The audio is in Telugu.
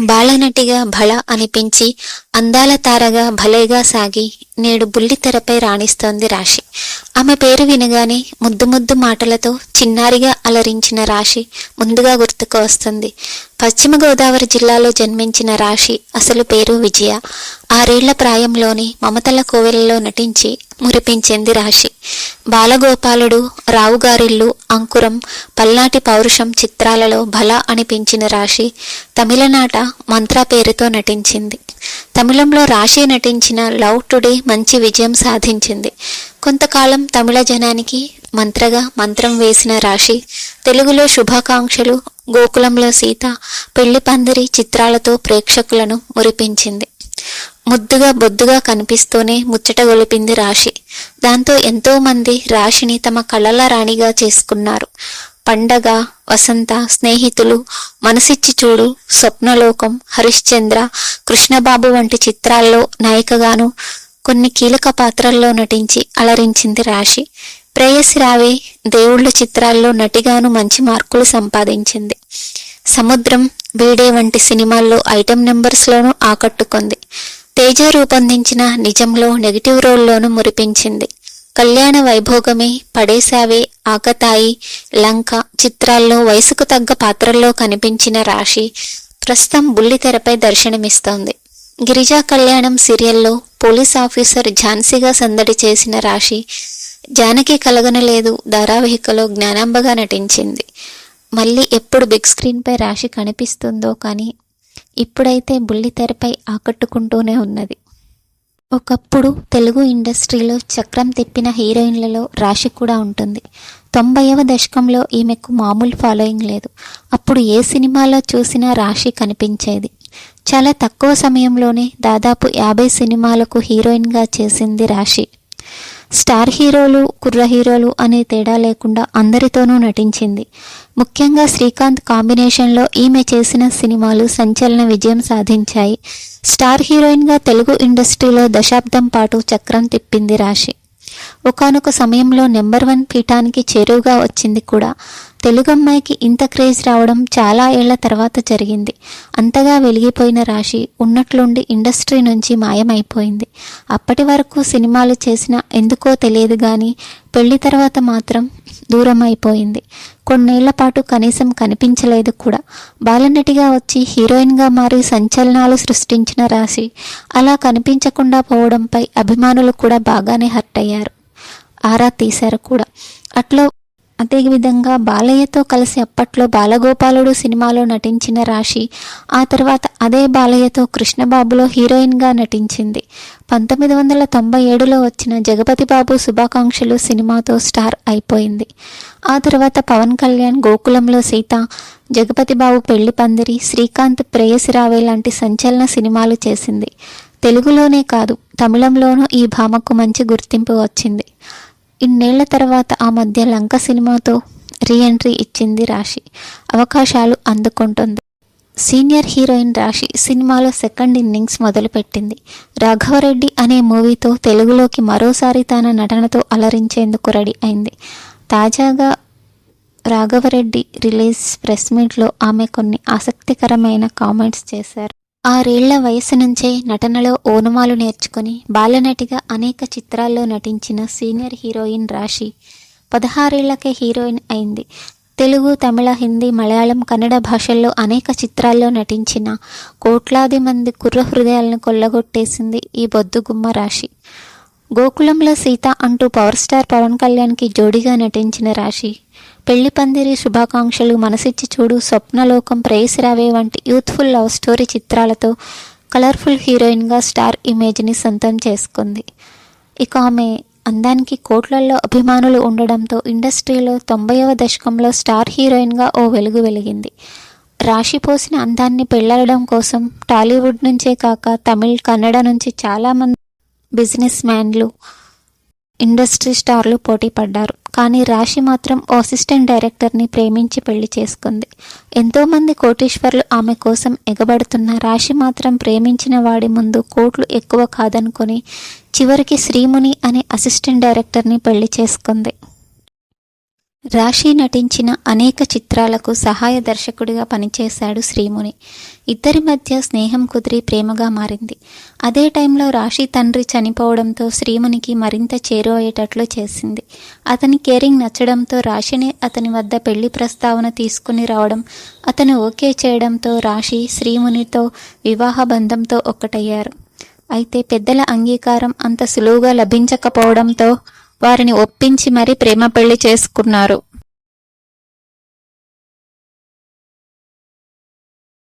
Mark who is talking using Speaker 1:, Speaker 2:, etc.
Speaker 1: బాలనటిగా భళ అనిపించి అందాల తారగా భలేగా సాగి నేడు బుల్లితెరపై రాణిస్తోంది రాశి. ఆమె పేరు వినగానే ముద్దు ముద్దు మాటలతో చిన్నారిగా అలరించిన రాశి ముందుగా గుర్తుకు వస్తుంది. పశ్చిమ గోదావరి జిల్లాలో జన్మించిన రాశి అసలు పేరు విజయ. ఆరేళ్ళ ప్రాయంలోని మమతల కోవెలలో నటించి మురిపించింది రాశి. బాలగోపాలుడు రావుగారిల్లు అంకురం పల్నాటి పౌరుషం చిత్రాలలో భల అనిపించిన రాశి తమిళనాట మంత్ర పేరుతో నటించింది. తమిళంలో రాశి నటించిన లవ్ టుడే మంచి విజయం సాధించింది. కొంతకాలం తమిళ జనానికి మంత్రగా మంత్రం వేసిన రాశి తెలుగులో శుభాకాంక్షలు గోకులంలో సీత పెళ్ళి పందిరి చిత్రాలతో ప్రేక్షకులను మురిపించింది. ముద్దుగా బొద్దుగా కనిపిస్తూనే ముచ్చట గొలిపింది రాశి. దాంతో ఎంతో మంది రాశిని తమ కళల రాణిగా చేసుకున్నారు. పండగ వసంత స్నేహితులు మనసిచ్చి చూడు స్వప్నలోకం హరిశ్చంద్ర కృష్ణబాబు వంటి చిత్రాల్లో నాయికగాను కొన్ని కీలక పాత్రల్లో నటించి అలరించింది రాశి. ప్రేయసి రావే దేవుళ్ళ చిత్రాల్లో నటిగాను మంచి మార్కులు సంపాదించింది. సముద్రం బీడే వంటి సినిమాల్లో ఐటెం నెంబర్స్లోనూ ఆకట్టుకుంది. తేజ రూపొందించిన నిజంలో నెగిటివ్ రోల్లోనూ మురిపించింది. కళ్యాణ వైభోగమే పడేసావే ఆకతాయి లంక చిత్రాల్లో వయసుకు తగ్గ పాత్రల్లో కనిపించిన రాశి ప్రస్తుతం బుల్లితెరపై దర్శనమిస్తోంది. గిరిజా కళ్యాణం సీరియల్లో పోలీస్ ఆఫీసర్ ఝాన్సీగా సందడి చేసిన రాశి జానకి కలగనలేదు ధారావాహికలో జ్ఞానాంబగా నటించింది. మళ్ళీ ఎప్పుడు బిగ్ స్క్రీన్పై రాశి కనిపిస్తుందో కానీ ఇప్పుడైతే బుల్లితెరపై ఆకట్టుకుంటూనే ఉన్నది. ఒకప్పుడు తెలుగు ఇండస్ట్రీలో చక్రం తిప్పిన హీరోయిన్లలో రాశి కూడా ఉంటుంది. తొంభైవ దశకంలో ఈమెకు మామూలు ఫాలోయింగ్ లేదు. అప్పుడు ఏ సినిమాలో చూసినా రాశి కనిపించేది. చాలా తక్కువ సమయంలోనే దాదాపు యాభై సినిమాలకు హీరోయిన్గా చేసింది రాశి. స్టార్ హీరోలు కుర్ర హీరోలు అనే తేడా లేకుండా అందరితోనూ నటించింది. ముఖ్యంగా శ్రీకాంత్ కాంబినేషన్లో ఈమె చేసిన సినిమాలు సంచలన విజయం సాధించాయి. స్టార్ హీరోయిన్గా తెలుగు ఇండస్ట్రీలో దశాబ్దం పాటు చక్రం తిప్పింది రాశి. ఒకానొక సమయంలో నెంబర్ వన్ పీఠానికి చేరువుగా వచ్చింది కూడా. తెలుగు అమ్మాయికి ఇంత క్రేజ్ రావడం చాలా ఏళ్ళ తర్వాత జరిగింది. అంతగా వెలిగిపోయిన రాశి ఉన్నట్లుండి ఇండస్ట్రీ నుంచి మాయమైపోయింది. అప్పటి వరకు సినిమాలు చేసినా ఎందుకో తెలియదు కానీ పెళ్ళి తర్వాత మాత్రం దూరం అయిపోయింది కొన్నేళ్ళ పాటు కనీసం కనిపించలేదు కూడా. బాలనటిగా వచ్చి హీరోయిన్గా మారి సంచలనాలు సృష్టించిన రాశి అలా కనిపించకుండా పోవడంపై అభిమానులు కూడా బాగానే హర్ట్ అయ్యారు. ఆరా తీశారు కూడా. అట్లా అదేవిధంగా బాలయ్యతో కలిసి అప్పట్లో బాలగోపాలుడు సినిమాలో నటించిన రాశి ఆ తర్వాత అదే బాలయ్యతో కృష్ణబాబులో హీరోయిన్గా నటించింది. పంతొమ్మిది వందల తొంభై ఏడులో వచ్చిన జగపతి బాబు శుభాకాంక్షలు సినిమాతో స్టార్ అయిపోయింది. ఆ తర్వాత పవన్ కళ్యాణ్ గోకులంలో సీత జగపతి బాబు పెళ్ళి పందిరి శ్రీకాంత్ ప్రేయసి రావే లాంటి సంచలన సినిమాలు చేసింది. తెలుగులోనే కాదు తమిళంలోనూ ఈ భామకు మంచి గుర్తింపు వచ్చింది. ఇన్నేళ్ళ తర్వాత ఆ మధ్య లంక సినిమాతో రీఎంట్రీ ఇచ్చింది రాశి. అవకాశాలు అందుకుంటుంది. సీనియర్ హీరోయిన్ రాశి సినిమాలో సెకండ్ ఇన్నింగ్స్ మొదలుపెట్టింది. రాఘవరెడ్డి అనే మూవీతో తెలుగులోకి మరోసారి తన నటనతో అలరించేందుకు రెడీ అయింది. తాజాగా రాఘవరెడ్డి రిలీజ్ ప్రెస్ మీట్లో ఆమె కొన్ని ఆసక్తికరమైన కామెంట్స్ చేశారు. ఆరేళ్ళ వయసు నుంచే నటనలో ఓనమాలు నేర్చుకుని బాలనటిగా అనేక చిత్రాల్లో నటించిన సీనియర్ హీరోయిన్ రాశి. పదహారేళ్ళకే హీరోయిన్ అయింది. తెలుగు తమిళ హిందీ మలయాళం కన్నడ భాషల్లో అనేక చిత్రాల్లో నటించిన కోట్లాది మంది కుర్ర హృదయాలను కొల్లగొట్టేసింది ఈ బొద్దుగుమ్మ రాశి. గోకులంలో సీత అంటూ పవర్ స్టార్ పవన్ కళ్యాణ్కి జోడీగా నటించిన రాశి. పెళ్ళి పందిరి శుభాకాంక్షలు మనసిచ్చి చూడు. స్వప్నలోకం ప్రేయసిరావే వంటి యూత్ఫుల్ లవ్ స్టోరీ చిత్రాలతో కలర్ఫుల్ హీరోయిన్గా స్టార్ ఇమేజ్ని సొంతం చేసుకుంది. ఇక ఆమె అందానికి కోట్లల్లో అభిమానులు ఉండడంతో ఇండస్ట్రీలో తొంభైవ దశకంలో స్టార్ హీరోయిన్గా ఓ వెలుగు వెలిగింది. రాశి పోసిన అందాన్ని పెళ్ళాడడం కోసం టాలీవుడ్ నుంచే కాక తమిళ్ కన్నడ నుంచి చాలామంది బిజినెస్ మ్యాన్లు ఇండస్ట్రీ స్టార్లు పోటీ పడ్డారు కానీ రాశి మాత్రం ఓ అసిస్టెంట్ డైరెక్టర్ని ప్రేమించి పెళ్ళి చేసుకుంది. ఎంతోమంది కోటీశ్వర్లు ఆమె కోసం ఎగబడుతున్న రాశి మాత్రం ప్రేమించిన వాడి ముందు కోట్లు ఎక్కువ కాదనుకొని చివరికి శ్రీముని అనే అసిస్టెంట్ డైరెక్టర్ని పెళ్ళి చేసుకుంది. రాశి నటించిన అనేక చిత్రాలకు సహాయ దర్శకుడిగా పనిచేశాడు శ్రీముని. ఇద్దరి మధ్య స్నేహం కుదిరి ప్రేమగా మారింది. అదే టైంలో రాశి తండ్రి చనిపోవడంతో శ్రీమునికి మరింత చేరువయ్యేటట్లు చేసింది. అతని కేరింగ్ నచ్చడంతో రాశిని అతని వద్ద పెళ్ళి ప్రస్తావన తీసుకుని రావడం అతను ఓకే చేయడంతో రాశి శ్రీమునితో వివాహ బంధంతో ఒక్కటయ్యారు. అయితే పెద్దల అంగీకారం అంత సులువుగా లభించకపోవడంతో వారిని ఒప్పించి మరీ ప్రేమ పెళ్ళి చేసుకున్నారు.